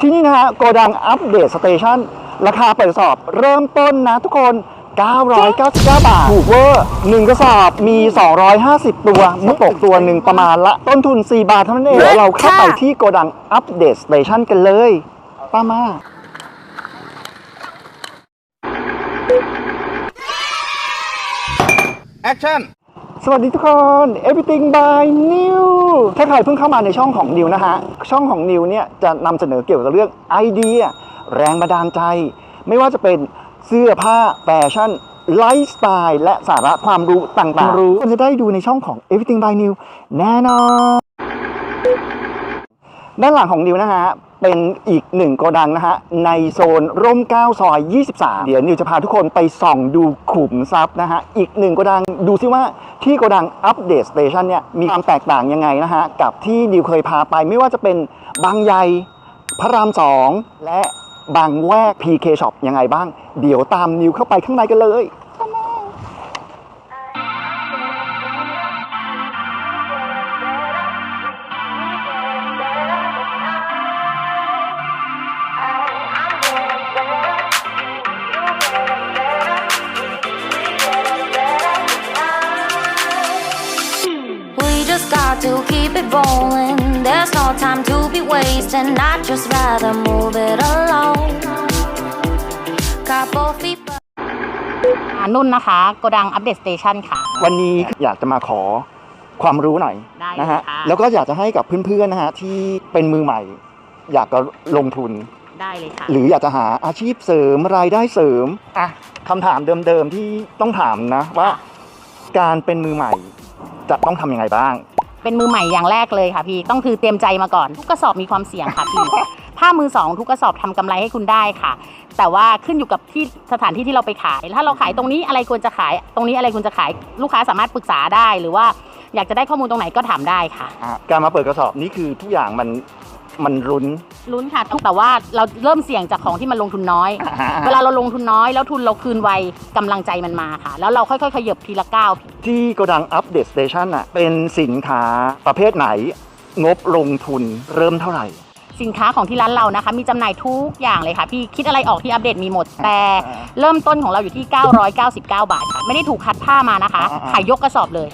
ที่นี่นะฮะโกดังอัปเดตสเตชันราคาเปิดกระสอบเริ่มต้นนะทุกคน 999 บาท ถูกเวอร์หนึ่งกระสอบมี 250 ตัวมุกตกตัวหนึ่งประมาณละต้นทุน 4 บาทเท่านั้นเองเดี๋ยวเราเข้าไปที่โกดังอัปเดตสเตชันกันเลยตามมาแอคชั่น สวัสดีทุกคน Everything by New ถ้าใครเพิ่งเข้ามาในช่องของนิวนะฮะ ช่องของนิวเนี่ยจะนำเสนอเกี่ยวกับเรื่องไอเดีย แรงบันดาลใจ ไม่ว่าจะเป็นเสื้อผ้าแฟชั่นไลฟ์สไตล์และสาระความรู้ต่างๆรู้คุณจะได้ดูในช่องของ Everything by New แน่นอน ด้านหลังของนิวนะฮะเป็นอีกหนึ่งโกดังนะฮะ ในโซนร่ม9ซอย 23 เดี๋ยวนิวจะพาทุกคนไปส่องดูขุมทรัพย์นะฮะ อีกหนึ่งโกดังดูซิว่า ที่โกดังอัปเดตสเตชันเนี่ยมีความแตกต่างยังไงนะฮะ กับที่นิวเคยพาไปไม่ว่าจะเป็นบางใหญ่พระรามสองและบางแวก PK Shop ยังไงบ้าง เดี๋ยวตามนิวเข้าไปข้างในกันเลย rolling. There's no time to be wasting. I'd just rather move it along. Got both feet. อ่านุ่นนะคะโกดังอัปเดตสเตชันค่ะ วันนี้อยากจะมาขอความรู้หน่อยได้นะฮะค่ะ แล้วก็อยากจะให้กับเพื่อนๆนะฮะที่เป็นมือใหม่ อยากจะลงทุน ได้เลยค่ะ หรืออยากจะหาอาชีพเสริมรายได้เสริมอะคำถามเดิมๆที่ต้องถามนะว่า การเป็นมือใหม่จะต้องทำยังไงบ้าง เป็นมือใหม่อย่างแรกเลยค่ะพี่ ต้องคือเตรียมใจมาก่อน ทุกกระสอบมีความเสี่ยงค่ะพี่ ผ้ามือสองทุกกระสอบทำกำไรให้คุณได้ค่ะ แต่ว่าขึ้นอยู่กับที่สถานที่ที่เราไปขาย ถ้าเราขายตรงนี้อะไรควรจะขาย ตรงนี้อะไรควรจะขาย ลูกค้าสามารถปรึกษาได้ หรือว่าอยากจะได้ข้อมูลตรงไหนก็ถามได้ค่ะ อะการมาเปิดกระสอบนี่คือทุกอย่างมัน มันรุนลุ้นค่ะทุกแต่ว่าเราเริ่มเสี่ยงจากของที่มันลงทุนน้อยอ่าเวลาเราลงทุนน้อยแล้วทุนเราคืนไวกำลังใจมันมาค่ะ แล้วเราค่อยๆ ขยับทีละก้าวที่โกดังอัปเดตสเตชันอะเป็นสินค้าประเภทไหน งบลงทุนเริ่มเท่าไหร่ สินค้าของที่ร้านเรานะคะ มีจำหน่ายทุกอย่างเลยค่ะ พี่คิดอะไรออกที่อัปเดตมีหมด แต่อ่าเริ่มต้นของเราอยู่ที่ 999 บาทค่ะ ไม่ได้ถูกคัดผ้ามานะคะอ่าอ่าขายยกกระสอบเลย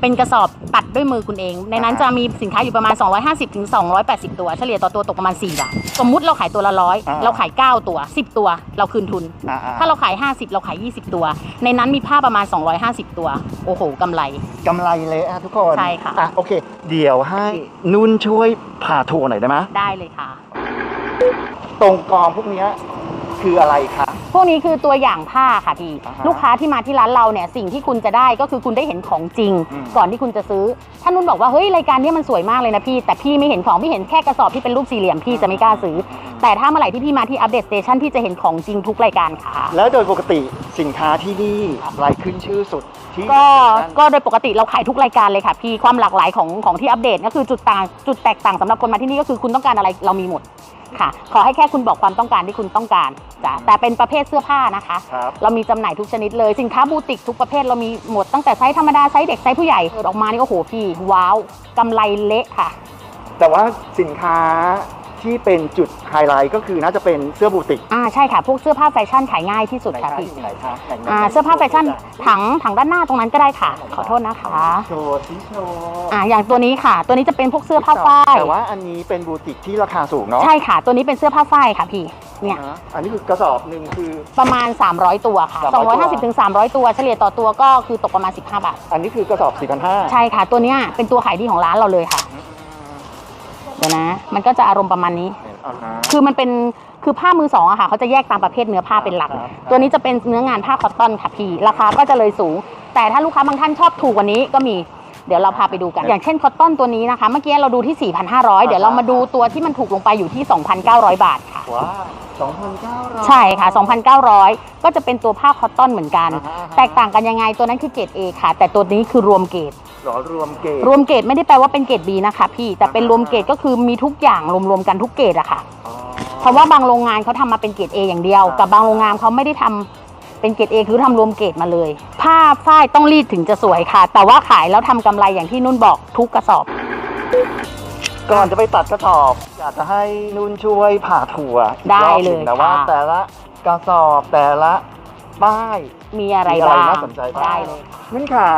เป็นกระสอบตัดด้วยมือคุณเอง ในนั้นอ่าจะมีสินค้าอยู่ประมาณ 250ถึง280 ตัว เฉลี่ยต่อตัวตกประมาณ4บาทสมมุติเราขายตัวละร้อยอ่าเราขาย 9 ตัว 10 ตัว เราคืนทุน อะอะถ้าเราขาย 50 เราขาย 20 ตัว ในนั้นมีผ้าประมาณ 250 ตัว โอ้โหกำไร กำไรเลยอะทุกคนใช่ค่ะ อะโอเค เดี๋ยวให้นุ่นช่วยพาทัวร์หน่อยได้ไหมได้เลยค่ะ ตรงกองพวกเนี้ย คืออะไรคะ พวกนี้คือตัวอย่างผ้าค่ะพี่ อ่าฮะลูกค้าที่มาที่ร้านเราเนี่ยสิ่งที่คุณจะได้ก็คือคุณได้เห็นของจริง อืม ก่อนที่คุณจะซื้อ ถ้านุ่นบอกว่าเฮ้ยรายการเนี้มันสวยมากเลยนะพี่ แต่พี่ไม่เห็นของพี่เห็นแค่กระสอบที่เป็นรูปสี่เหลี่ยมพี่จะไม่กล้าซื้อ แต่ถ้าเมื่อไหร่ที่พี่มาที่อัปเดตสเตชันพี่จะเห็นของจริงทุกรายการค่ะ แล้วโดยปกติสินค้าที่นี่อะไรขึ้นชื่อสุดที่ก็นั่นก็โดยปกติเราขายทุกรายการเลยค่ะพี่ความหลากหลายของของที่อัปเดตก็คือจุดต่างจุดแตกต่างสำหรับคนมาที่นี่ก็คือคุณต้องการอะไรเรามีหมด ค่ะ ขอให้แค่คุณบอกความต้องการที่คุณต้องการจ้ะแต่เป็นประเภทเสื้อผ้านะคะ ครับ เรามีจำหน่ายทุกชนิดเลยสินค้าบูติกทุกประเภทเรามีหมดตั้งแต่ไซส์ธรรมดาไซส์เด็กไซส์ผู้ใหญ่เปิดออกมานี่โอ้โหพี่ว้าวกำไรเละค่ะ แต่ว่าสินค้า ที่เป็นจุดไฮไลท์ก็คือน่าจะเป็นเสื้อบูติก อ่าใช่ค่ะ พวกเสื้อผ้าแฟชั่นขายง่ายที่สุดไหนค่ะคะพี่ที่ไหนคะไหนๆอ่าเสื้อผ้าแฟชั่นถังถังด้านหน้าตรงนั้นก็ได้ค่ะ ขอโทษนะคะโชว์ซิโชว์อ่าอย่างตัวนี้ค่ะ ตัวนี้จะเป็นพวกเสื้อผ้าฝ้ายแต่ว่าอันนี้เป็นบูติกที่ราคาสูงเนาะใช่ค่ะ ตัวนี้เป็นเสื้อผ้าฝ้ายค่ะพี่เนี่ยนะอันนี้คือกระสอบหนึ่งคือประมาณ 300 ตัวค่ะ300ตัว250ถึง300 ตัว เฉลี่ยต่อตัวก็คือตกประมาณ 15 บาท อันนี้คือกระสอบ4,500ใช่ค่ะ ตัวเนี้ยเป็นตัวขายดีของร้านเราเลยค่ะเดี๋ ยวนะ มันก็จะอารมณ์ประมาณนี้อ่าฮะคือมันเป็นคือผ้ามือสองอะค่ะเขาจะแยกตามประเภทเนื้อผ้าเป็นหลัก ครับ ตัวนี้จะเป็นเนื้องานผ้าคอตตอนค่ะพี่ราคาก็จะเลยสูง แต่ถ้าลูกค้าบางท่านชอบถูกกว่านี้ก็มี เดี๋ยวเราพาไปดูกัน อย่างเช่นคอตตอนตัวนี้นะคะ เมื่อกี้เราดูที่ 4,500 เดี๋ยวเรามาดูตัวที่มันถูกลงไปอยู่ที่ 2,900 บาทค่ะ ว้าว2,900ใช่ค่ะ 2,900 ก็จะเป็นตัวผ้าคอตตอนเหมือนกัน อ่าฮะ แตกต่างกันยังไง ตัวนั้นคือเกรด A ค่ะ แต่ตัวนี้คือรวมเกรด หรอรวมเกตรวมเกรดไม่ได้แปลว่าเป็นเกรด B นะคะ พี่แต่เป็นรวมเกรดก็คือมีทุกอย่างรวมๆกันทุกเกรดอะค่ะ อ๋อ เพราะว่าบางโรงงานเขาทำมาเป็นเกรด A อย่างเดียว ครับ กับบางโรงงานเขาไม่ได้ทำเป็นเกรด A คือทำรวมเกรดมาเลย ผ้าฝ้ายต้องรีดถึงจะสวยค่ะ แต่ว่าขายแล้วทำกำไรอย่างที่นุ่นบอกทุกกระสอบ ก่อนจะไปตัดกระสอบ อยากจะให้นุ่นช่วยผ่าถั่วอีกได้รอบหเลนึ่งยนะว่า ค่ะ แต่ละกระสอบแต่ละป้าย มีอะไรมีอะไรบ้างน่าสนใจบ้าง ได้เลย นุ่นขา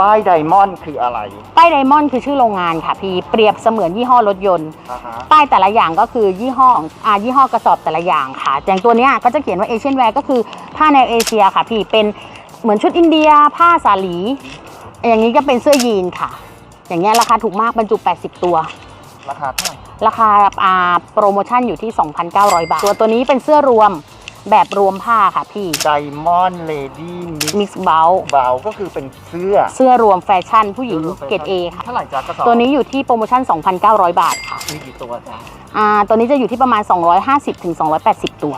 ป้ายไดมอนด์คืออะไร ป้ายไดมอนด์คือชื่อโรงงานค่ะพี่เปรียบเสมือนยี่ห้อรถยนต์ อ่าฮะ ป้ายแต่ละอย่างก็คือยี่ห้อของอ่ายี่ห้อกระสอบแต่ละอย่างค่ะอย่างตัวเนี้ยก็จะเขียนว่าเอเชียนแวร์ก็คือผ้าแนวเอเชียค่ะพี่เป็นเหมือนชุดอินเดียผ้าสาหลีอย่างนี้ก็เป็นเสื้อยีนค่ะ อย่างเงี้ยราคาถูกมากบรรจุ 80 ตัว ราคาเท่าไหร่ราคาอ่าโปรโมชั่นอยู่ที่ 2,900 บาท ตัวตัวนี้เป็นเสื้อรวม แบบรวมผ้าค่ะพี่ไดมอนด์เลดี้มิมิกกซ์เบลเบาก็คือเป็นเสื้อ เสื้อรวมแฟชั่นผู้หญิงเกรด A ค่ะ เท่าไหร่จ๊ะกระสอบตัวนี้อยู่ที่โปรโมชั่น 2,900 บาทค่ะมีกี่ตัวจ๊ะอ่าตัวนี้จะอยู่ที่ประมาณ 250ถึง280 ตัว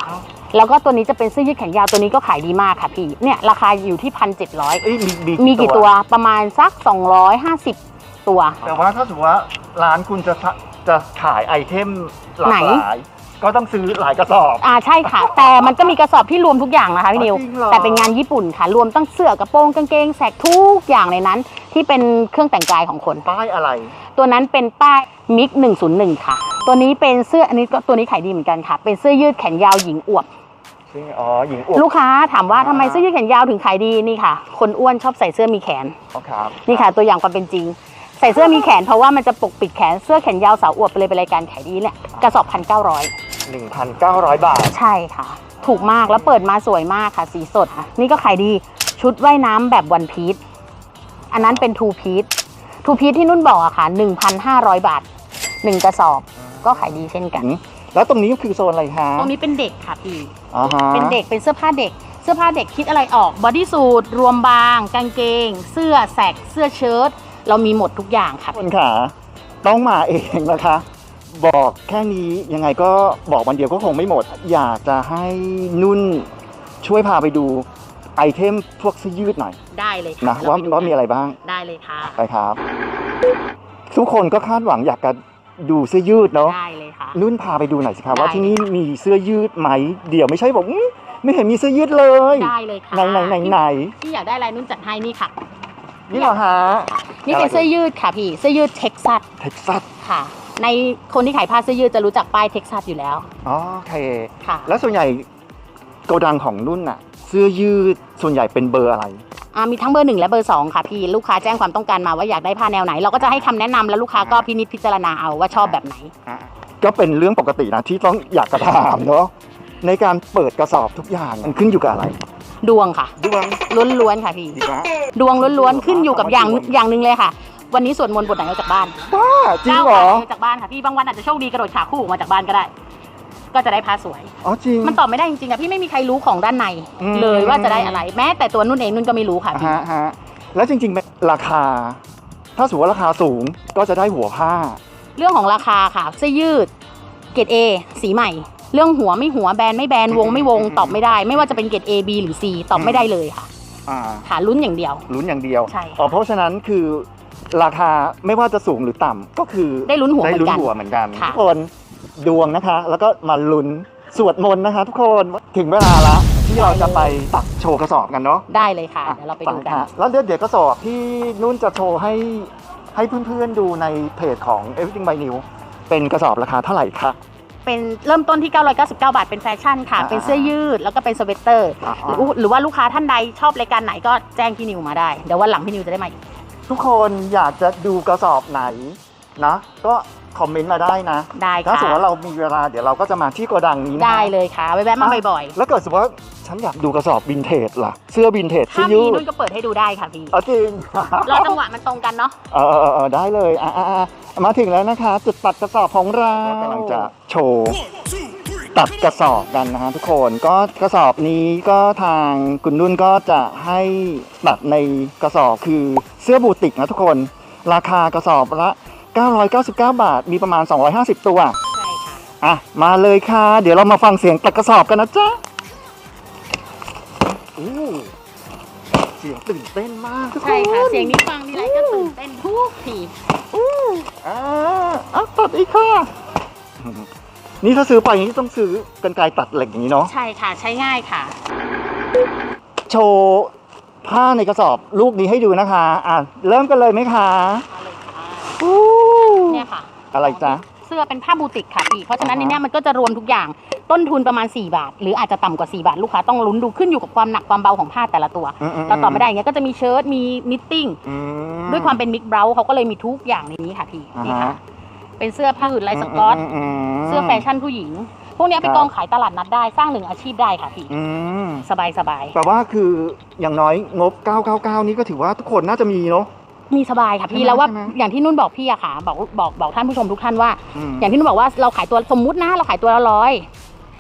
แล้วก็ตัวนี้จะเป็นเสื้อยืดแขนยาวตัวนี้ก็ขายดีมากค่ะพี่ เนี่ยราคาอยู่ที่ 1,700 เอ้ยมีมีกี่ตัวประมาณสัก 250 ตัว แต่ว่าถ้าสมมติว่าร้านคุณจะทะจะขายไอเทมหลากไหนหลาย ก็ต้องซื้อหลายกระสอบ อ่าใช่ค่ะ แต่มันก็มีกระสอบที่รวมทุกอย่างนะคะพี่นิว อ๋อจริงเหรอ แต่เป็นงานญี่ปุ่นค่ะ รวมตั้งเสื้อกระโปรงกางเกงแสกทุกอย่างในนั้น ที่เป็นเครื่องแต่งกายของคน ป้ายอะไร ตัวนั้นเป็นป้ายมิก101 ค่ะ ตัวนี้เป็นเสื้ออันนี้ก็ตัวนี้ขายดีเหมือนกันค่ะ เป็นเสื้อยืดแขนยาวหญิงอวบ อ๋อ หญิงอวบ ลูกค้าถามว่าอ่าทำไมเสื้อยืดแขนยาวถึงขายดีนี่ค่ะ คนอ้วนชอบใส่เสื้อมีแขน อ๋อครับนี่ค่ะ ตัวอย่างความเป็นจริง ใส่เสื้อมีแขนเพราะว่ามันจะปกปิดแขนเสื้อแขนยาวสาวอวบไปเลยเป็นรายการขายดีเนี่ยกระสอบพันเก้าร้อย 1,900 บาท ใช่ค่ะ ถูกมากแล้วเปิดมาสวยมากค่ะ สีสดค่ะนี่ก็ขายดีชุดว่ายน้ำแบบวันพีชอันนั้นเป็นทูพีชทูพีชที่นุ่นบอกอะค่ะ 1,500 บาท 1 กระสอบก็ขายดีเช่นกัน แล้วตรงนี้คือโซนอะไรคะตรงนี้เป็นเด็กค่ะพี่อ๋อฮะเป็นเด็กเป็นเสื้อผ้าเด็ก เสื้อผ้าเด็กคิดอะไรออกบอดี้สูทรวมบาง กางเกง เสื้อแสกเสื้อเชิ้ตเรามีหมดทุกอย่างค่ะคนขาต้องมาเองนะคะ บอกแค่นี้ยังไงก็บอกวันเดียวก็คงไม่หมด อยากจะให้นุ่นช่วยพาไปดูไอเทมพวกเสื้อยืดหน่อยได้เลยค่ะนะเรว่าไปดูว่ามีอะไรบ้างได้เลยค่ะ ไปครับ ทุกคนก็คาดหวังอยากจะดูเสื้อยืดเนาะได้เลยค่ะ นุ่นพาไปดูหน่อยสิครับได้ ว่าที่นี่มีเสื้อยืดไหมเดี๋ยวไม่ใช่บอกอื้อไม่เห็นมีเสื้อยืดเลยได้เลยค่ะไหนไหนไหนไหนที่อยากได้อะไรนุ่นจัดให้นี่ค่ะ นี่เหรอฮะนี่เป็นเสื้อยืดค่ะพี่เสื้อยืดเท็กซัสเท็กซัสค่ะ ในคนที่ขายผ้าเสื้อยืดจะรู้จักป้ายเท็กซัสอยู่แล้ว อ๋อโอเค ค่ะ แล้วส่วนใหญ่โกดังของนุ่นน่ะเสื้อยืดส่วนใหญ่เป็นเบอร์อะไร อ่ามีทั้งเบอร์หนึ่งและเบอร์สองค่ะพี่ลูกค้าแจ้งความต้องการมาว่าอยากได้ผ้าแนวไหน เราก็จะให้คำแนะนำแล้วลูกค้าก็พินิจพิจารณาเอาว่าชอบแบบไหนก็เป็นเรื่องปกตินะที่ต้องอยากจะถามเนาะในการเปิดกระสอบทุกอย่างมันขึ้นอยู่กับอะไรดวงค่ะดวงล้วนๆค่ะพี่ ดีนะดวงล้วนๆขึ้นอยู่กับอย่างดวงอย่างหนึ่งเลยค่ะ วันนี้สวดมนต์บทไหนออกจากบ้านบ้าจริงเหรอก้าวขาออกจากบ้านค่ะพี่บางวันอาจจะโชคดีกระโดดขาคู่ออกมาจากบ้านก็ได้ ก็จะได้ผ้าสวย อ๋อจริง มันตอบไม่ได้จริงๆอะพี่ไม่มีใครรู้ของด้านใน อืม เลยว่าจะได้อะไร แม้แต่ตัวนุ่นเองนุ่นก็ไม่รู้ค่ะพี่ฮะฮะแล้วจริงๆ ราคา ถ้าสมมติว่าราคาสูงก็จะได้หัวผ้า เรื่องของราคาค่ะเสื้อยืดเกรด A สีใหม่ เรื่องหัวไม่หัวแบนไม่แบนวงไม่วงตอบไม่ได้ ไม่ว่าจะเป็นเกรด A B หรือ C ตอบไม่ได้เลยค่ะอ่าค่ะลุ้นอย่างเดียว ลุ้นอย่างเดียวใช่ค่ะอ๋อเพราะฉะนั้นคือ ราคาไม่ว่าจะสูงหรือต่ำก็คือได้ลุ้นหัวได้เหมือลุ้นนกันหัวเหมือนกันค่ะ ทุกคนดวงนะคะ แล้วก็มาลุ้นสวดมนต์นะคะ ทุกคนถึงเวลาละที่เราจะไปตักโชว์กระสอบกันเนาะ ได้เลยค่ะ เดี๋ยวเราไปดูกันค่ะแล้วเดี๋ยวเดี๋ยวกระสอบที่นุ่นจะโชว์ให้ให้เพื่อนๆดูในเพจของ Everything by New เป็นกระสอบราคาเท่าไหร่คะ เป็นเริ่มต้นที่ 999 บาท เป็นแฟชั่นค่ะ อ่าเป็นเสื้อยืด แล้วก็เป็นสเวตเตอร์ อ่า หรือหรือว่าลูกค้าท่านใดชอบรายการไหนก็แจ้งพี่นิวมาได้ เดี๋ยววันหลังพี่นิวจะได้มาอีก ทุกคนอยากจะดูกระสอบไหนนะก็คอมเมนต์มาได้นะได้ถ้าค่ะสมมติว่าเรามีเวลาเดี๋ยวเราก็จะมาที่โกดังนี้นะได้เลยค่ะแวะๆมาบ่อยแล้วเกิดสมมติว่าฉันอยากดูกระสอบวินเทจล่ะ เสื้อวินเทจๆเสื้ถ้าอยืมีดนุ่นก็เปิดให้ดูได้ค่ะพี่เอาจริงรอจังหวะมันตรงกันเนาะเออเออเออเออได้เลยอะอะอะมาถึงแล้วนะคะ จุดตัดกระสอบของเรากำลังจะโชว์ ตัดกระสอบกันนะฮะทุกคนก็กระสอบนี้ก็ทางคุณนุ่นก็จะให้ตัดในกระสอบคือเสื้อบูติกนะทุกคน ราคากระสอบละ 999 บาท มีประมาณ 250 ตัวใช่ค่ะอะมาเลยค่ะ เดี๋ยวเรามาฟังเสียงตัดกระสอบกันนะจ๊ะอู้เสียงตื่นเต้นมากทุกคนใช่ค่ะเสียงนี้ฟังทีไรก็ตื่นเต้นทุกทีอ่าอะตัดอีกค่ะ นี่ถ้าซื้อไปอย่างนี้ต้องซื้อกันไกรตัดเหล็กอย่างนี้เนาะใช่ค่ะใช้ง่ายค่ะ โชว์ผ้าในกระสอบลูกนี้ให้ดูนะคะ อะเริ่มกันเลยไหมคะมาเลยค่ะอู้เนี่ยค่ะ อะไรจ๊ะ เสื้อเป็นผ้าบูติกค่ะพี่ เพราะฉะนั้นอ่าฮะในเนี้ยมันก็จะรวมทุกอย่างต้นทุนประมาณ 4 บาท หรืออาจจะต่ำกว่า 4 บาท ลูกค้าต้องลุ้นดูขึ้นอยู่กับความหนักความเบาของผ้าแต่ละตัวอืมๆๆเราตอบไม่ได้อย่างเงี้ยก็จะมีเชิ้ตมีนิตติ้ง อืมด้วยความเป็นมิกเบราเขาก็เลยมีทุกอย่างในนี้ค่ะพี่อ่าฮะนี่ค่ะ เป็นเสื้อผ้าอื่นลายสก๊อตมๆๆเสื้อแฟชั่นผู้หญิง พวกเนี้ยไปครับกองขายตลาดนัดได้สร้างหนึ่งอาชีพได้ค่ะพี่อืมสบายสบายแปลว่าคืออย่างน้อยงบ 999 นี่ก็ถือว่าทุกคนน่าจะมีเนาะมีสบายค่ะใช่พี่ไหมแล้วว่าใช่ไหมอย่างที่นุ่นบอกพี่อะค่ะบอกบอกบอกท่านผู้ชมทุกท่านว่าอืมอย่างที่นุ่นบอกว่าเราขายตัวสมมุตินะ เราขายตัวละร้อย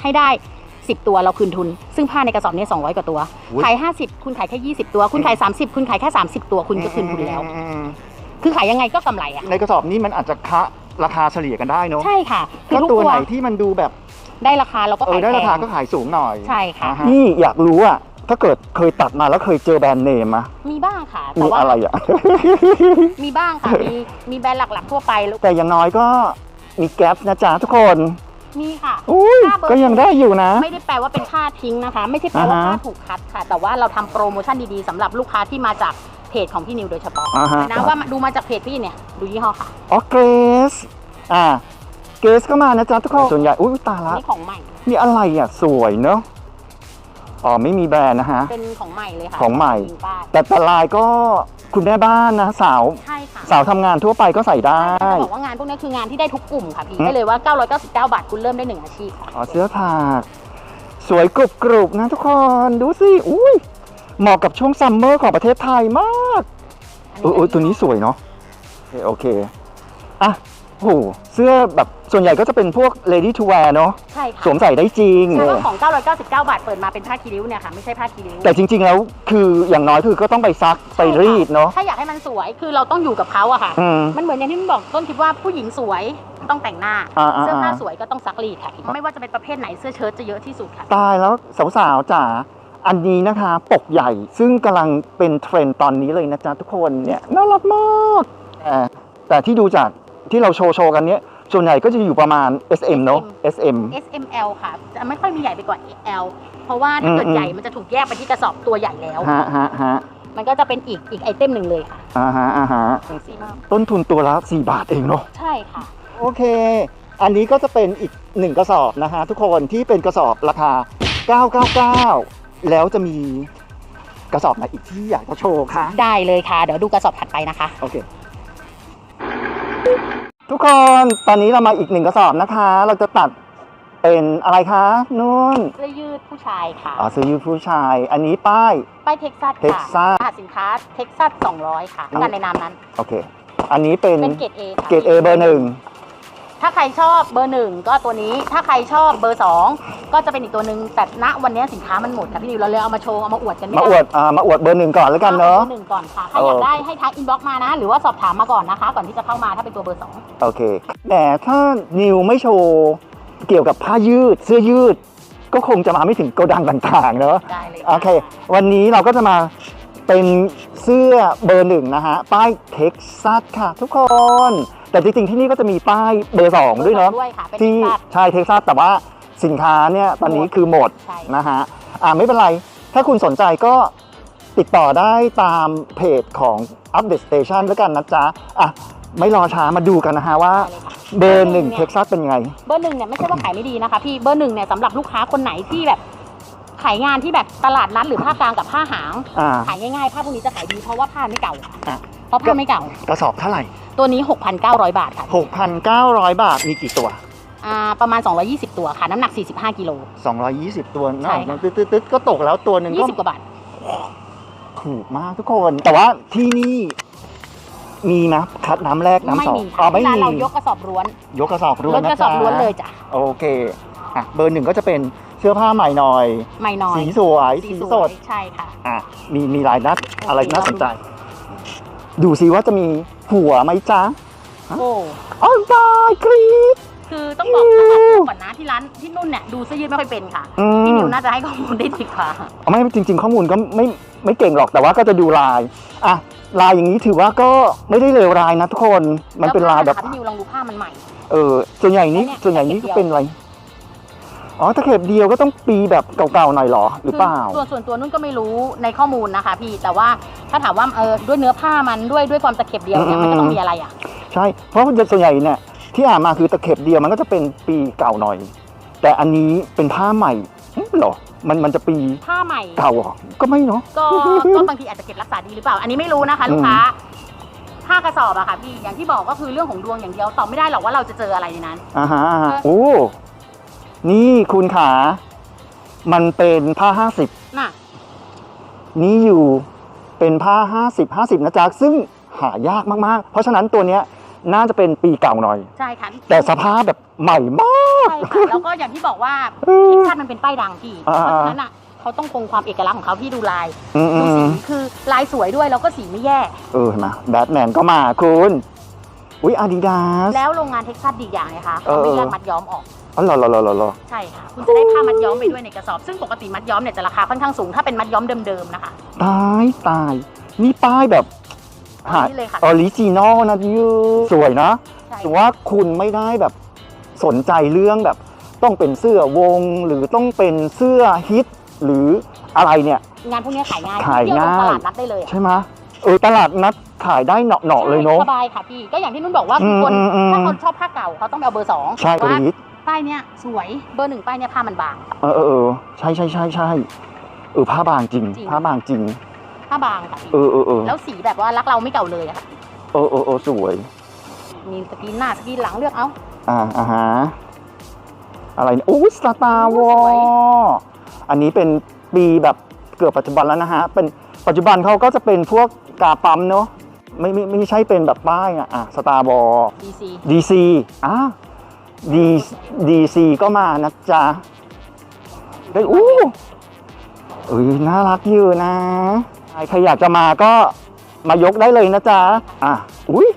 ให้ได้10ตัวเราคืนทุน ซึ่งผ้าในกระสอบเนี้สองร้อยกว่าตัวอุ๊ยขาย50คุณขายแค่20ตัว คุณขาย30คุณขายแค่30ตัวคุณก็คืนทุนแล้วอืมคือขายยังไงก็กำไรอะในกระสอบนี้มันอาจจะคะ ราคาเฉลี่ยกันได้เนาะใช่ค่ะคืก็อทุกตัตัววไหนที่มันดูแบบได้ราคาเราก็เออขายได้แพราคางก็ขายสูงหน่อยใช่ค่ะ อ่าฮนี่อยากรู้อะถ้าเกิดเคยตัดมาแล้วเคยเจอแบรนด์เนมอะมีบ้างค่ะมีแต่ว่าอะไรอะ มีบ้างค่ะ มีมีแบรนด์หลักๆทั่วไปแล้วแต่อย่างน้อยก็มีแก๊ปนะจ๊ะทุกคนมีค่ะ อุ้ยค่าเบอร์ ก็ยังได้อยู่นะ ไม่ได้แปลว่าเป็นค่าทิ้งนะคะ ไม่ใช่แปลว่าอ่าฮะ ค่าถูกคัดค่ะ แต่ว่าเราทำโปรโมชั่นดีๆสำหรับลูกค้าที่มาจาก เพจของพี่นิวโดยเฉพาะอ่าฮะ นะว่ามาดูมาจากเพจพี่เนี่ยดูยี่ห้อค่ะอ๋อเกรสอ่าเกรสก็มานะจ๊ะทุกคนส่วนใหญ่อุ้ยตายละ นี่ของใหม่ นี่อะไรอะ สวยเนอะอ๋อไม่มีแบรนด์นะฮะ เป็นของใหม่เลยค่ะของใหม่ยิงป้ายแต่แต่ลายก็คุณแม่บ้านนะ สาว ใช่ค่ะสาวทำงานทั่วไปก็ใส่ได้ จะบอกว่างานพวกนี้คืองานที่ได้ทุกกลุ่มค่ะพี่อืม ได้เลยว่า 999 บาทคุณเริ่มได้หนึ่งอาชีพค่ะอ๋อเสื้อผ้าสวยกรุบกรุบนะทุกคน ดูสิ อุ้ย เหมาะกับช่วงซัมเมอร์ของประเทศไทยมากเออเออตัวนี้สวยเนาะโอเคโอเคอะโหเสื้อแบบส่วนใหญ่ก็จะเป็นพวก ready to wear เนาะใช่ค่ะสวมใส่ได้จริงใช่ว่าของ 999 บาทเปิดมาเป็นผ้าคีริ้วเนี่ยค่ะ ไม่ใช่ผ้าคีริ้ว แต่จริง ๆ แล้วคืออย่างน้อยคือก็ต้องไปซักไปรีดเนาะถ้าอยากให้มันสวยคือเราต้องอยู่กับเขาอะค่ะอืมมันเหมือนอย่างที่นุ่นบอกต้นคิดว่าผู้หญิงสวยต้องแต่งหน้าอ่าๆๆเสื้อผ้าสวยก็ต้องซักรีดค่ะพี่ไม่ว่าจะเป็นประเภทไหนเสื้อเชิ้ตจะเยอะที่สุดค่ะ ตายแล้วสาวๆจ๋า อันนี้นะคะปกใหญ่ซึ่งกำลังเป็นเทรนด์ตอนนี้เลยนะจ๊ะทุกคนเนี่ยน่ารักมากแต่แต่ที่ดูจากที่เราโชว์โชว์กันเนี้ยส่วนใหญ่ก็จะอยู่ประมาณ SM เนาะ SM S M L ค่ะจะไม่ค่อยมีใหญ่ไปกว่า L เพราะว่าถ้าเกิดอืม ใหญ่มันจะถูกแยกไปที่กระสอบตัวใหญ่แล้ว ฮะฮะฮะมันก็จะเป็นอีกอีกไอเทมหนึ่งเลยค่ะอ่าฮะอ่าฮะสีมากต้นทุนตัวละ4บาทเองเนาะใช่ค่ะ โอเค อันนี้ก็จะเป็นอีกหนึ่งกระสอบนะฮะทุกคนที่เป็นกระสอบราคา 999 แล้วจะมีกระสอบไหนอีกที่อยากจะโชว์คะได้เลยค่ะ เดี๋ยวดูกระสอบถัดไปนะคะ โอเค ทุกคนตอนนี้เรามาอีกหนึ่งกระสอบนะคะ เราจะตัดเป็นอะไรคะนุ่นเสื้อยืดผู้ชายค่ะอ๋อซื้อยูผู้ชาย อันนี้ป้าย ป้ายเท็กซัสเท็กซัค่ะสรหัสสินค้าเท็กซัส200 ค่ะกันในนามนั้น โอเค อันนี้เป็นเป็นเกรด A ค่ะเกรด A เบอร์หนึ่ง ถ้าใครชอบเบอร์หนึ่งก็ตัวนี้ ถ้าใครชอบเบอร์สอง ก็จะเป็นอีกตัวหนึ่งแต่ณวันนี้สินค้ามันหมดค่ะพี่นิวเราเลยเอามาโชว์เอามาอวดกันไม่มาได้อวดอ่ามาอวดเบอร์หนึ่งก่อนแล้วกันเนาะอบอร์หนึ่งก่อนค่ะถ้าอยากได้ให้ทักอินบ็อกมานะ หรือว่าสอบถามมาก่อนนะคะ ก่อนที่จะเข้ามาถ้าเป็นตัวเบอร์สองโอเค แต่ถ้านิวไม่โชว์เกี่ยวกับผ้ายืดเสื้อยืด ก็คงจะมาไม่ถึงโกดังต่างๆเนาะได้เลยโอเค วันนี้เราก็จะมาเป็นเสื้อเบอร์หนึ่งนะฮะ ป้ายเท็กซัสค่ะ ทุกคน แต่จริงๆที่นี่ก็จะมีป้ายเบอร์สองด้วยเนาะด้วยค่ะเป็นที่เท็กซัสใช่เท็กซัสแต่ว่า สินค้าเนี่ยตอนนี้คือหมดใช่นะฮะอ่าไม่เป็นไร ถ้าคุณสนใจก็ติดต่อได้ตามเพจของ Update Station แล้วกันนะจ๊ะอะไม่รอช้ามาดูกันนะฮะว่าได้เลยค่ะเบอร์หนึ่งเท็กซัสเป็นยังไง เบอร์หนึ่งเนี่ยไม่ใช่ว่าขายไม่ดีนะคะพี่เบอร์หนึ่งเนี่ยสำหรับลูกค้าคนไหนที่แบบขายงานที่แบบตลาดนัดหรือผ้ากลางกับผ้าหางอ่าขายง่ายๆผ้าพวกนี้จะขายดีเพราะว่าผ้าไม่เก่าค่ะอะเพราะผ้าไม่เก่ากระสอบเท่าไหร่ ตัวนี้ 6,900 บาทค่ะ6,900 บาทมีกี่ตัวอ่า ประมาณ 220 ตัวค่ะน้ำหนัก 45กิโล 220 ตัวนะใช่ค่ะ ตึ๊ดตึ๊ดตึ๊ดก็ตกแล้วตัวหนึ่งก็20 กว่าบาท ถูกมากทุกคน แต่ว่าที่นี่มีนะคัดน้ำแรกน้ำไม่สองมีอ๋อไม่ร้านมีเรายกกระสอบล้วนยกกระสอบรวรนถนะกระสอบจ๊ล้วนเลยจ้ะโอเคอะเบอร์หนึ่งก็จะเป็นเสื้อผ้าใหม่หน่อย ไม่น้อยสีสวย สีสด ใช่ค่ะ อะมีมีหลายนัดโอเคอะไรน่าสนใจ ดูซิว่าจะมีหัวไหมจ๊ะ โอ้ อ้าวตายกรี๊ด คือต้องบอกต้องบอกก่อนนะที่ร้านที่นุ่นเนี่ยดูเสื้อยืดไม่ค่อยเป็นค่ะอืพี่มนิวน่าจะให้ข้อมูลได้ดีกว่า เอาไม่จริง ๆ ข้อมูลก็ไม่ไม่เก่งหรอกแต่ว่าก็จะดูลายอะลายอย่างนี้ถือว่าก็ไม่ได้เลวร้ายนะทุกคนมันเป็นลายแบบล้วผ้ะคะพี่นิวลองดูผ้ามันใหม่ เออส่วนใหญ่นี้เนี่ยส่วนใหญ่นี้ตะเข็ก็บเดียวเป็นอะไรอ๋อตะเข็บเดียวก็ต้องปีแบบเก่าๆหน่อยเหรอ หรือเปล่า คือส่วนส่วนตัวนุ่นก็ไม่รู้ในข้อมูลนะคะพี่แต่ว่าถ้าถามว่าเออด้วยเนื้อผ้ามันด้วยด้วยความตะเข็บเดียวเนี่ยอืม มันก็ต้องมีอะไรอะ ใช่ เพราะส่วนใหญ่เนี่ย ที่อ่านมาคือตะเข็บเดียวมันก็จะเป็นปีเก่าหน่อย แต่อันนี้เป็นผ้าใหม่หึเหรอมันมันจะปีผ้าใหม่เก่าเหรอก็ไม่เนาะก็ก็บางทีอาจจะเก็บรักษาดีหรือเปล่า อันนี้ไม่รู้นะคะลูกค้าผ้ากระสอบอะค่ะพี่อย่างที่บอกก็คือเรื่องของดวงอย่างเดียวตอบไม่ได้หรอกว่าเราจะเจออะไรในนั้นอ่าฮะอ่าฮะโอ้นี่คุณขา มันเป็นผ้าห้าสิบน่ะนี่อยู่เป็นผ้าห้าสิบห้าสิบนะจ๊ะซึ่งหายากมากๆ เพราะฉะนั้นตัวเนี้ย น่าจะเป็นปีเก่าหน่อย ใช่ค่ะแต่สภาพแบบใหม่มาก ใช่ค่ะแล้วก็อย่างที่บอกว่าเออทิกชันมันเป็นป้ายดังพี่อ่าเพราะฉะนั้นอะเขาต้องคงความเอกลักษณ์ของเขาพี่ดูลายอืมอืดูสีมคือลายสวยด้วยแล้วก็สีไม่แย่ เออเห็นไหมแบทแมนก็มาคุณอุ้ยอาดิดาส แล้วโรงงานเท็กซัสดีอย่างไงคะเออ เขาไม่แยกมัดย้อมออกอ๋อเหรอเหรอเหรอเหรอเหรอใช่ค่ะ คุณจะได้ผ้ามัดย้อมไปด้วยในกระสอบ ซึ่งปกติมัดย้อมเนี่ยจะราคาค่อนข้างสูงถ้าเป็นมัดย้อมเดิมๆนะคะ ตายตาย นี่ป้ายแบบ อันนี้เลยค่ะ ออริจินอลนะยูสวยนะใช่ถือว่าคุณไม่ได้แบบสนใจเรื่องแบบ ต้องเป็นเสื้อวงหรือต้องเป็นเสื้อฮิตหรืออะไรเนี่ย งานพวกนี้ขายง่ายขายเที่วลง่าย ตลาดนัดได้เลยอะใช่ไหมเออตลาดนัดขายได้เหนาะๆเลยเนาะ สบายค่ะพี่ ก็อย่างที่นุ่นบอกว่าอืมคนอืมอืม ถ้าคนชอบผ้าเก่าเขาต้องไปเอาเบอร์สองใช่ตัวว่าฮิตป้ายเนี้ยสวยเบอร์หนึ่งป้ายเนี้ยผ้ามันบาง เออเออเออใช่ใช่ใช่ใช่เออผ้าบางจริงจริง ผ้าบางจริง ผ้าบางค่ะพี่เออเออเออแล้วสีแบบว่ารักเราไม่เก่าเลยอะค่ะเออเออเออสวย มีสกรีนหน้าสกรีนหลังเลือกเอาอ่าอ่าฮะอะไรเนี่ยโอ้สตาร์วอสวยอันนี้เป็นปีแบบเกือบปัจจุบันแล้วนะฮะ เป็นปัจจุบันเขาก็จะเป็นพวกกาปั๊มเนาะไม่ไม่ไม่ใช่เป็นแบบป้ายอะอะสตาร์วอดีซีดีซีอะดีดีซีก็มานะจ๊ะได้อู้เอ้ยน่ารักอยู่นะ ใครอยากจะมาก็มายกได้เลยนะจ๊ะ อะ อุ้ย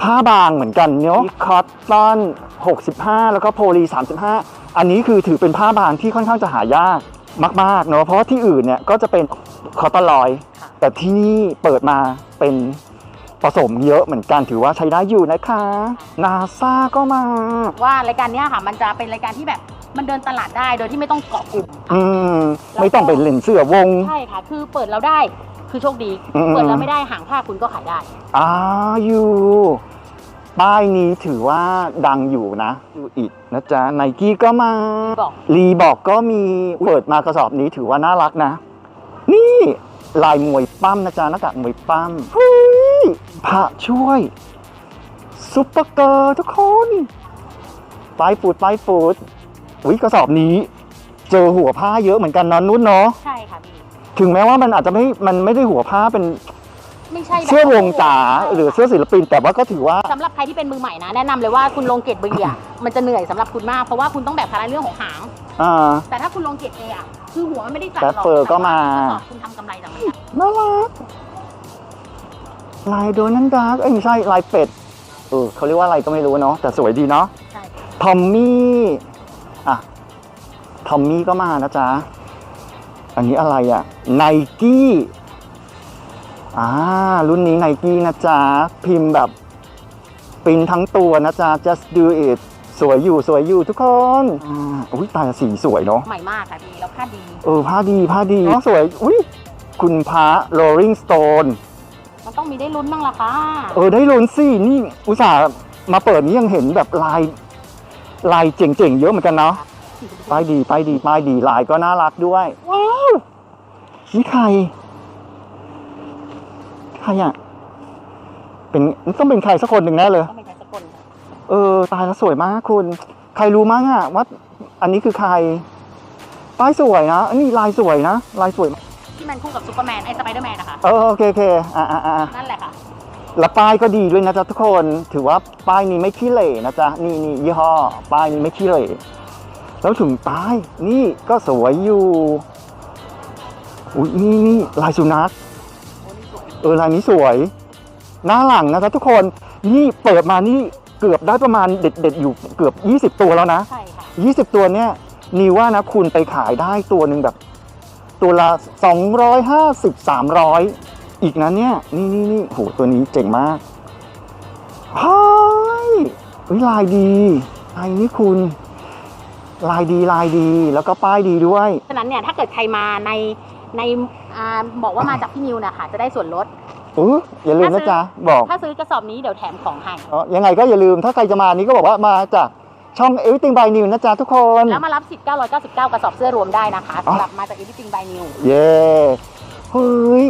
ผ้าบางเหมือนกันเนาะคอตตอน 65 แล้วก็โพลี 35 อันนี้คือถือเป็นผ้าบางที่ค่อนข้างจะหายากมากๆเนาะ เพราะว่าที่อื่นเนี่ยก็จะเป็นคอตตอนลอย แต่ที่นี่เปิดมาเป็นผสมเยอะเหมือนกันถือว่าใช้ได้อยู่นะคะ นาซาก็มา ว่ารายการเนี้ยค่ะ มันจะเป็นรายการที่แบบ มันเดินตลาดได้โดยที่ไม่ต้องเกาะกลุ่ม อืมไม่ต้องเป็นเล่นเสื้อวง ใช่ค่ะ คือเปิดเราได้คือโชคดี อืม เปิดเราไม่ได้ห่างผ้าคุณก็ขายได้อาอยู่ป้ายนี้ถือว่าดังอยู่นะดูอิดนะจ๊ะไนกี้ก็มาบอกรีบอกก็มีเปิดมากระสอบนี้ถือว่าน่ารักนะ นี่ลายมวยปั้มนะจ๊ะหน้ากากมวยปั้มเฮ้ยพระช่วยซุปเปอร์เกอร์ทุกคนป้ายฟูดป้ายฟูด อุ้ยกระสอบนี้ เจอหัวผ้าเยอะเหมือนกันเนอนนุ่นเนาะใช่ค่ะพี่ถึงแม้ว่ามันอาจจะไม่มันไม่ได้หัวผ้าเป็นไม่ใช่แบบเสื้อวงจ๋าหรือเสื้อศิลปิน แต่ว่าก็ถือว่า สำหรับใครที่เป็นมือใหม่นะ แนะนำเลยว่าคุณลงเกรดบีอะมันจะเหนื่อยสำหรับคุณมากเพราะว่าคุณต้องแบกภาระเรื่องของหาง อ่า แต่ถ้าคุณลงเกรดเออะคือหัวมันไม่ได้จับหแบรบอกเฟอร์ก็มาแต่ว่าคุณทำกำไรจากมันนะน่ารักลายโดนันดาร์กเอ้ยไม่ใช่ลายเป็ดเออเขาเรียกว่าอะไรก็ไม่รู้เนาะแต่สวยดีเนาะใช่ ทอมมี่ อะทอมมี่ก็มานะจ๊ะ อันนี้อะไรอะไนกี้อ่ารุ่นนี้ไนกี้นะจ๊ะ พิมพ์แบบปริ้นทั้งตัวนะจ๊ะ just do it สวยอยู่สวยอยู่ทุกคนอ่าอุ้ยตายสีสวยเนาะใหม่มากค่ะพี่แล้วค่าดี เออผ้าดีผ้าดีน้องสวย อุ้ยคุณพระ Rolling Stone มันต้องมีได้ลุ้นบ้างล่ะค่ะ เออได้ลุ้นสิ นี่อุตส่าห์มาเปิดนี้ยังเห็นแบบลาย ลายเจ๋งๆเยอะเหมือนกันเนาะป้ายดีป้ายดีป้ายดีลายก็น่ารักด้วยว้าวนี่ใครใครอะเป็นต้องเป็นใครสักคนหนึ่งแน่เลยต้องเป็นใครสักคนเออตายแล้วสวยมากคุณ ใครรู้มั้งอะว่าอันนี้คือใคร ป้ายสวยนะอันนี้ลายสวยนะลายสวยที่มันคู่กับซูเปอร์แมนไอ้สไปเดอร์แมนนะคะเออโอเคโอเคอ่าอ่าอ่านั่นแหละค่ะ แล้วป้ายก็ดีด้วยนะจ๊ะทุกคน ถือว่าป้ายนี้ไม่ขี้เหร่นะจ๊ะ นี่นี่ยี่ห้อ ป้ายนี้ไม่ขี้เหร่แล้วถึงป้าย นี่ก็สวยอยู่อุ้ยนี่นี่ลายสุนัขเออลายนี้สวย หน้าหลังนะจ๊ะทุกคนนี่เปิดมานี่เกือบได้ประมาณเด็ดเด็ดๆอยู่เกือบ 20 ตัวแล้วนะใช่ค่ะ20 ตัวเนี่ยนีว่านะคุณไปขายได้ตัวหนึ่งแบบ ตัวละ 250 300 อีกนะเนี่ย นี่นี่นี่โหตัวนี้เจ๋งมากเฮ้ยเฮ้ยลายดีลายนี้คุณ ลายดีลายดีแล้วก็ป้ายดีด้วยฉะนั้นเนี่ยถ้าเกิดใครมาในในอ่าบอกว่ามาจากพี่นิวเนี่ยค่ะจะได้ส่วนลดโอ้อู้อย่าลืมนะจ๊ะบอกถ้าซื้อกระสอบนี้เดี๋ยวแถมของให้อ๋อยังไงก็อย่าลืมถ้าใครจะมานี้ก็บอกว่ามาจากช่อง Everything by New นะจ๊ะทุกคน แล้วมารับสิทธิ์999 กระสอบเสื้อรวมได้นะคะอ๋อสำหรับมาจาก Everything by New เย้เฮ้ย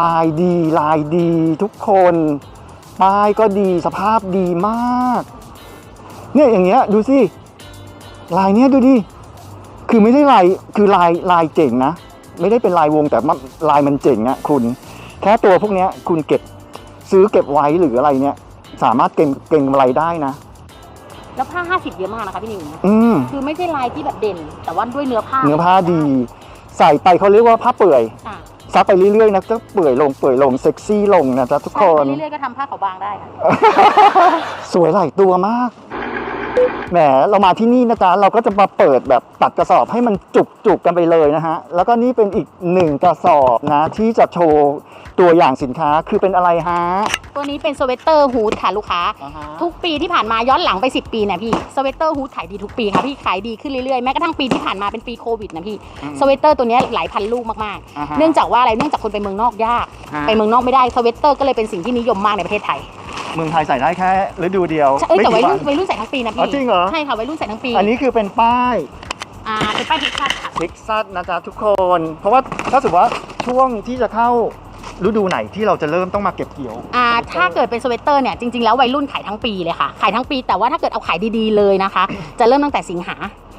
ลายดีลายดีทุกคน ป้ายก็ดีสภาพดีมาก เนี่ยอย่างเงี้ยดูสิลายเนี้ยดูดิคือไม่ได้ลายคือลายลายเจ๋งนะ ไม่ได้เป็นลายวงแต่มันลายมันเจ๋งอะคุณแค่ตัวพวกเนี้ยคุณเก็บซื้อเก็บไว้หรืออะไรเนี้ยสามารถเก่งเก่งกำไรได้นะ แล้วผ้า50เยอะมากนะคะพี่นิวอืมคือไม่ใช่ลายที่แบบเด่น แต่ว่าด้วยเนื้อผ้า เนื้อผ้าดี ใส่ไปเขาเรียกว่าผ้าเปื่อยอะ ซักไปเรื่อยๆนะก็เปื่อยลงเปื่อยลงเซ็กซี่ลงนะจ๊ะทุกคใช่นไปเรื่อยๆก็ทำผ้าขาวบางได้ค่ะ สวยหลายตัวมาก แหมเรามาที่นี่นะจ๊ะเราก็จะมาเปิดแบบตัดกระสอบให้มันจุกจุกๆกันไปเลยนะฮะ แล้วก็นี่เป็นอีกหนึ่งกระสอบนะ ที่จะโชว์ตัวอย่างสินค้าคือเป็นอะไรฮะ ตัวนี้เป็นสเวตเตอร์ฮูดค่ะลูกค้า ทุกปีที่ผ่านมาย้อนหลังไป 10 ปีเนี่ยพี่สเวตเตอร์ฮูดขายดีทุกปีค่ะพี่ขายดีขึ้นเรื่อยๆแม้กระทั่งปีที่ผ่านมาเป็นปีโควิดนะพี่อืมสเวตเตอร์ตัวเนี้ยหลายพันลูกมากอ่าฮะๆเนื่องจากว่าอะไรเนื่องจากคนไปเมืองนอกยากฮะไปเมืองนอกไม่ได้สเวตเตอร์ก็เลยเป็นสิ่งที่นิยมมากในประเทศไทย เมืองไทยใส่ได้แค่ฤดูเดียวใช่เอ้ยแต่ไม่วัยกี่รุ่นวัยรุ่นใส่ทั้งปีนะอ๋อพี่จริงเหรอ ใช่ค่ะวัยรุ่นใส่ทั้งปีอันนี้คือเป็นป้ายอ่าเป็นป้ายเท็กซัสค่ะเท็กซัสนะจ๊ะทุกคน เพราะว่าถ้าสมมติว่าช่วงที่จะเข้าฤดูไหนที่เราจะเริ่มต้องมาเก็บเกี่ยว อ่าถ้าเกิดเป็นสเวตเตอร์เนี่ยจริงๆแล้ววัยรุ่นขายทั้งปีเลยค่ะขายทั้งปี แต่ว่าถ้าเกิดเอาขายดีๆเลยนะคะ จะเริ่มตั้งแต่สิงหา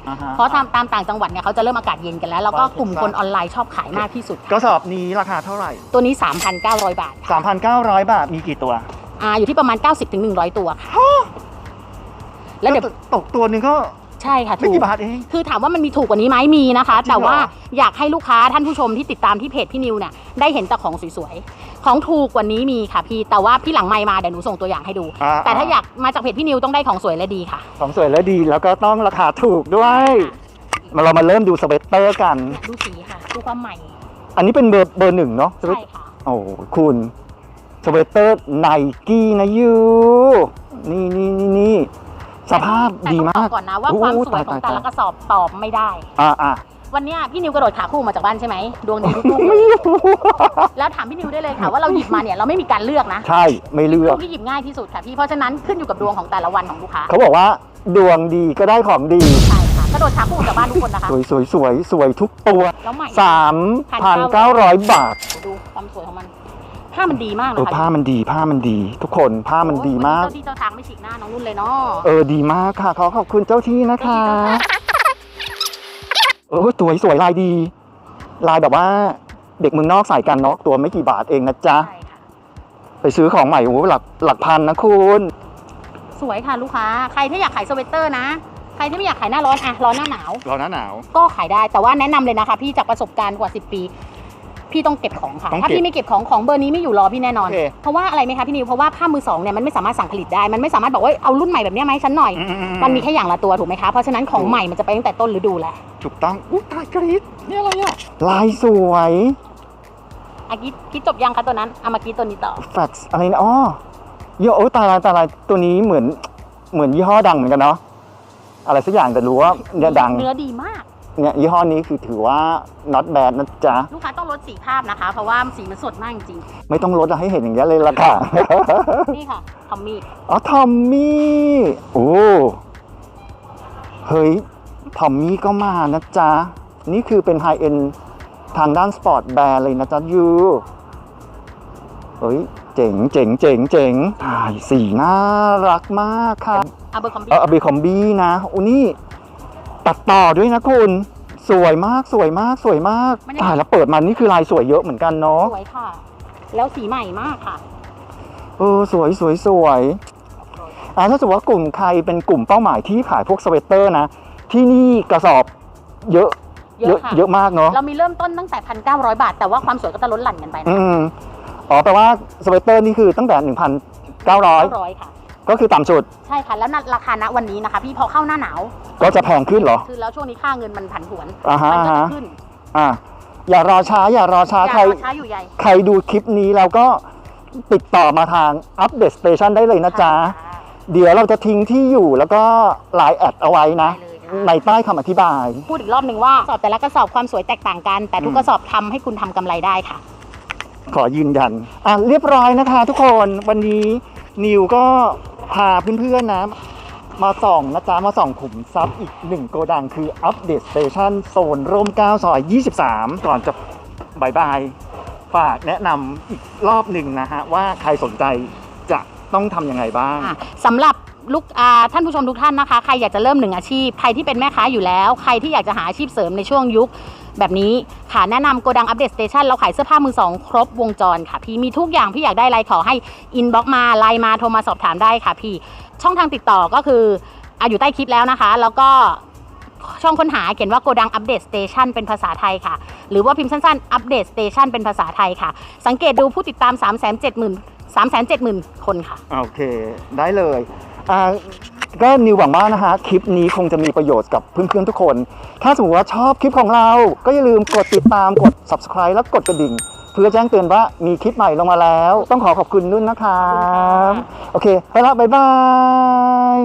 อ่าฮะเพราะตามตามต่างจังหวัดเนี่ยเขาจะเริ่มอากาศเย็นกันแล้วแล้วก็ว่ากลุ่มเท็กซัสคนออนไลน์ชอบขายมากที่สุด กระสอบนี้ราคาเท่าไหร่ ตัวนี้ 3,900 บาทค่ะ3,900 บาท มีกี่ตัว อ่าอยู่ที่ประมาณ 90-100ถึง100ตัวค่ะ แล้วเดี๋ยวก็ตกตัวหนึ่งก็ใช่ค่ะไม่ถูกกี่บาทเอง คือถามว่ามันมีถูกกว่านี้ไหมมีนะคะ จริงเหรอ แต่ว่าอยากให้ลูกค้าท่านผู้ชมที่ติดตามที่เพจพี่นิวเนี่ยได้เห็นแต่ของสวยๆ ของถูกกว่านี้มีค่ะพี่ แต่ว่าพี่หลังไมค์มาเดี๋ยวหนูส่งตัวอย่างให้ดูแต่ถ้าอยากมาจากเพจพี่นิวต้องได้ของสวยและดีค่ะ ของสวยและดีแล้วก็ต้องราคาถูกด้วย มาเรามาเริ่มดูสเวตเตอร์กันเนี่ยดูสีค่ะ ดูความใหม่อันนี้เป็นเบอร์เบอร์หนึ่งเนาะสเวตใช่ค่ะ โอ้คุณ สเวตเตอร์ไนกี้นะยูนี่นี่นี่นี่สภาพดีมากแต่ต้องบอกก่อนนะว่าโอ้ความโหสวยของตายแต่ตายละกระสอบตอบไม่ได้ อ่าอ่าวันเนี้ยพี่นิวกระโดดขาคู่มาจากบ้านใช่ไหมดวงดีทุกลูกเลยแล้วถามพี่นิวได้เลยค่ะว่าเราหยิบมาเนี่ยเราไม่มีการเลือกนะใช่ไม่เลือกลูกที่หยิบง่ายที่สุดค่ะพี่เพราะฉะนั้นขึ้นอยู่กับดวงของแต่ละวันของลูกค้าเขาบอกว่า ดวงดีก็ได้ของดี ใช่ค่ะกระโดดขาคู่จากบ้านทุกคนนะคะ สวยสวยสวยสวยทุกตัว แล้วใหม่3,900 บาท ดูความสวยของมัน ผ้ามันดีมากเอนะอคะผ้ามันดีผ้ามันดี ทุกคนผ้ามันดีมากโอ้ยวันนี้เจ้าที่เจ้าทางไม่ฉีกหน้าน้องนุ่นเลยเนาะเออดีมากค่ะขอขอบคุณเจ้าที่นะคะเออสวยสวยลายดี ลายแบบว่า เด็กเมืองนอกใส่กันเนาะตัวไม่กี่บาทเองนะจ๊ะ ใช่ค่ะ ไปซื้อของใหม่โอ้โหหลักหลักพันนะคุณ สวยค่ะลูกค้า ใครที่อยากขายสเวตเตอร์นะ ใครที่ไม่อยากขายหน้าร้อนอะร้อนหน้าหนาวรอหน้าหนาว ก็ขายได้ แต่ว่าแนะนำเลยนะคะพี่จากประสบการณ์กว่า 10 ปี พี่ต้องเก็บของค่ะ ต้องเก็บถ้าพี่ไม่เก็บของของเบอร์นี้ไม่อยู่รอพี่แน่นอน โอเคเพราะว่าอะไรไหมคะพี่นิว เพราะว่าผ้ามือสองเนี่ยมันไม่สามารถสั่งผลิตได้ มันไม่สามารถบอกว่าเอารุ่นใหม่แบบเนี้ยมาให้ฉันหน่อย อืมันมีแค่อย่างละตัวถูกไหมคะ เพราะฉะนั้นของใหม่มันจะไปตั้งแต่ต้นฤดูแหละถูกต้องอุ๊ยตายกรี๊ดนี่อะไรอะลายสวยอากิคิดจบยังคะตัวนั้นเอามาคิดตัวนี้ต่อ แฟกซ์อะไรนะอ๋อเยอะโอ้ตายลายตายลายตัวนี้เหมือนเหมือนยี่ห้อดังเหมือนกันเนาะอะไรสักอย่างแต่รู้ว่าเนี่ยดัง เนื้อดีมาก เนี่ยยี่ห้อนี้คือถือว่า not bad นะจ๊ะ ลูกค้าต้องลดสีภาพนะคะ เพราะว่าสีมันสดมากจริงไม่ต้องลดอะให้เห็นอย่างเงี้ยเลยละค่ะ ๆนี่ค่ะทอมมี่อ๋อทอมมี่โอ้เฮ้ยทอมมี่ก็มานะจ๊ะ นี่คือเป็นไฮเอ็นทางด้านสปอร์ตแบร์เลยนะจ๊ะยูเฮ้ย เจ๋งเจ๋งเจ๋งเจ๋งถ่ายสีน่ารักมากค่ะ อาเบอร์คอมบี้เออเบคอมบี้นะโอ้นี่ ตัดต่อด้วยนะคุณสวยมากสวยมากสวยมากตายแล้วเปิดมานี่คือลายสวยเยอะเหมือนกันเนาะสวยค่ะ แล้วสีใหม่มากค่ะ เออสวยสวยสวยอ่าถ้าสมมติว่ากลุ่มใครเป็นกลุ่มเป้าหมายที่ขายพวกสเวตเตอร์นะ ที่นี่กระสอบเยอะเยอะค่ะ เยอะมากเนาะเรามีเริ่มต้นตั้งแต่ 1,900 บาท แต่ว่าความสวยก็จะลดหลั่นกันไปอืนะมอ๋อแปลว่าสเวตเตอร์นี่คือตั้งแต่ 1,900 900ค่ะ ก็คือต่ำสุดใช่ค่ะแล้วราคาณวันนี้นะคะ พี่พอเข้าหน้าหนาวก็จะแพงขึ้นเหรอ คือแล้วช่วงนี้ค่าเงินมันผันผวนอ่าฮะ มัก็อ่าจะฮะขึ้นอ่าอย่ารอช้า อย่ารอช้าอย่าใครรอช้าอยู่ใหญ่ ใครดูคลิปนี้แล้วก็ติดต่อมาทางอัปเดตสเตชันได้เลยนะจ๊ะค่ะเดี๋ยวเราจะทิ้งที่อยู่แล้วก็ไลน์แอดเอาไว้นะ ได้เลยค่ะ ในใต้คำอธิบาย พูดอีกรอบหนึ่งว่ากระสอบแต่ละกระสอบความสวยแตกต่างกัน แต่ทุกอืมกระสอบทำให้คุณทำกำไรได้ค่ะ ขอยืนยัน อะเรียบร้อยนะคะทุกคนวันนี้นิวก็ พาเพื่อนๆนะมาส่องนะจ๊ะมาส่องขุมทรัพย์อีกหนึ่งโกดังคืออัปเดตสเตชันโซนร่ม9ซอย 23 ก่อนจะบายบาย ฝากแนะนำอีกรอบหนึ่งนะฮะ ว่าใครสนใจจะต้องทำยังไงบ้าง สำหรับลูกท่านผู้ชมทุกท่านนะคะ ใครอยากจะเริ่มหนึ่งอาชีพ ใครที่เป็นแม่ค้าอยู่แล้ว ใครที่อยากจะหาอาชีพเสริมในช่วงยุค แบบนี้ค่ะแนะนำโกดังอัปเดตสเตชันเราขายเสื้อผ้ามือสองครบวงจรค่ะพี่มีทุกอย่างพี่อยากได้อะไรขอให้อินบ็อกมาไลน์มาโทรมาสอบถามได้ค่ะพี่ช่องทางติดต่อก็คือออยู่ใต้คลิปแล้วนะคะ แล้วก็ช่องค้นหาเขียนว่าโกดังอัปเดตสเตชันเป็นภาษาไทยค่ะ หรือว่าพิมพ์สั้นๆอัปเดตสเตชันเป็นภาษาไทยค่ะ สังเกตดูผู้ติดตาม 3 7 0 0 0 0 3 7 0 0 0 0 คนค่ะ โอเค ได้เลย อ่าก็นิวหวังว่านะฮะคลิปนี้คงจะมีประโยชน์กับเพื่อนๆทุกคน ถ้าสมมติว่าชอบคลิปของเรา ก็อย่าลืมกดติดตามกด subscribe แล้วกดกระดิ่ง เพื่อแจ้งเตือนว่ามีคลิปใหม่ลงมาแล้ว ต้องขอขอบคุณนุ่นนะครับ โอเค ไปละ บ๊ายบาย